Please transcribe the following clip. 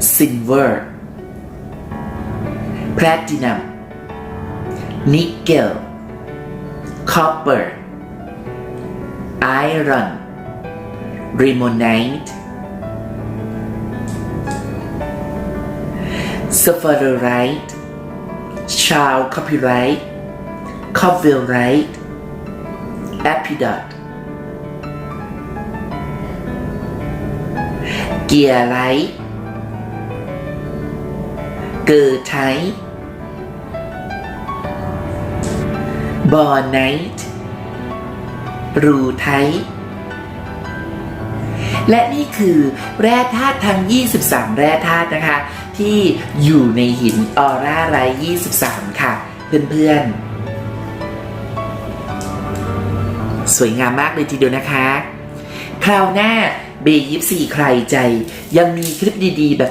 silver platinum nickel copper iron limonite sphalerite child copyright copyright epidot เกียร์ไลท์ เกิร์ไทบอร์ไนท์รูไทและนี่คือแร่ธาตุทั้ง 23 แร่ธาตุนะคะ ที่อยู่ในหินออร่าไลท์23 ค่ะ เพื่อนๆ สวยงามมากเลยทีเดียวนะคะ คราวหน้าเบยิบสี่ใครใจ ยังมีคลิปดีๆ แบบ